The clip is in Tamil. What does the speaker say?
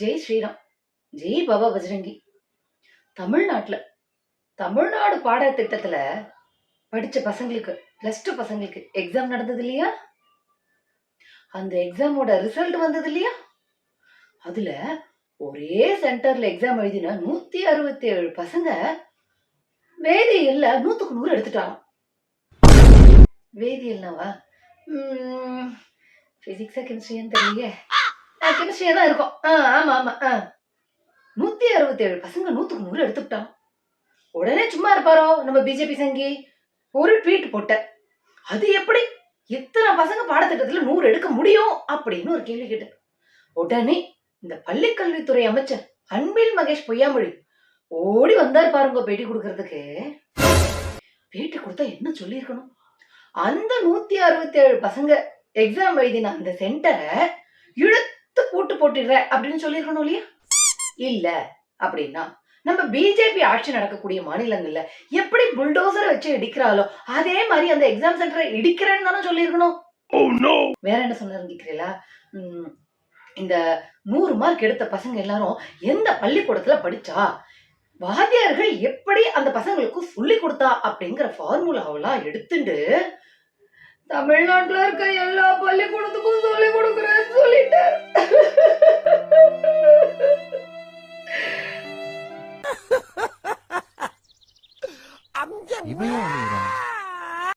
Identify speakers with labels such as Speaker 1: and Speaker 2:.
Speaker 1: ஜெய் ஸ்ரீராம் ஜெய் பாபா பஜரங்கி. தமிழ்நாட்டில் தமிழ்நாடு பாடத்திட்டத்தில் படித்த பசங்களுக்கு ப்ளஸ் டூ பசங்களுக்கு எக்ஸாம் நடந்தது இல்லையா? அந்த எக்ஸாமோட ரிசல்ட் வந்தது இல்லையா? அதில் ஒரே சென்டரில் எக்ஸாம் எழுதின நூற்றி அறுபத்தி ஏழு பசங்க வேதியியல்ல நூற்றுக்கு நூறு எடுத்துட்டாங்க. வேதியியல்னாவா ஃபிசிக்ஸா கெமிஸ்ட்ரியான்னு தெரியலையே. கெமிஸ்ட்ரியா தான் இருக்கும். ஆ ஆமா ஆமா ஆ. நூத்தி அறுபத்தி ஏழு பசங்க நூத்துக்கு நூறு எடுத்துக்கிட்டான். உடனே சும்மா இருப்பாரோ? நம்ம பிஜேபி சங்கி? ஒரு ட்வீட் போட்ட அது எப்படி? எத்தனை பசங்க பாடத்திட்டத்துல நூறு எடுக்க முடியும்? அப்படின்னு ஒரு கேள்வி கேட்டேன். உடனே இந்த பள்ளிக்கல்வித்துறை அமைச்சர் அன்பில் மகேஷ் பொய்யாமொழி ஓடி வந்தார் பாருங்க பேட்டி கொடுக்கறதுக்கு. பேட்டி கொடுத்தா என்ன சொல்லியிருக்கணும்? அந்த நூத்தி அறுபத்தி ஏழு பசங்க எக்ஸாம் எழுதின அந்த சென்டரை இழுத்து போட்டுடுற அப்படின்னு சொல்லியிருக்கணும் இல்லையா? இல்ல அப்படின்னா நம்ம பிஜேபி ஆட்சி நடக்கக்கூடிய மாநிலங்கள்ல எப்படி புல்டோசரை வச்சு இடிக்கிறாளோ அதே மாதிரி அந்த எக்ஸாம் சென்டரை இடிக்கிறேன்னு தானே சொல்லியிருக்கணும். வேற என்ன உம், இந்த நூறு மார்க் எடுத்த பசங்க எல்லாரும் எந்த பள்ளிக்கூடத்துல படிச்சா? வாத்தியார்கள் எப்படி அந்த பசங்களுக்கு சொல்லி கொடுத்தா அப்படிங்கிற ஃபார்முலாவெல்லாம் எடுத்துட்டு தமிழ்நாட்டுல இருக்க எல்லா சொல்லிட்டாரு 你不要那个。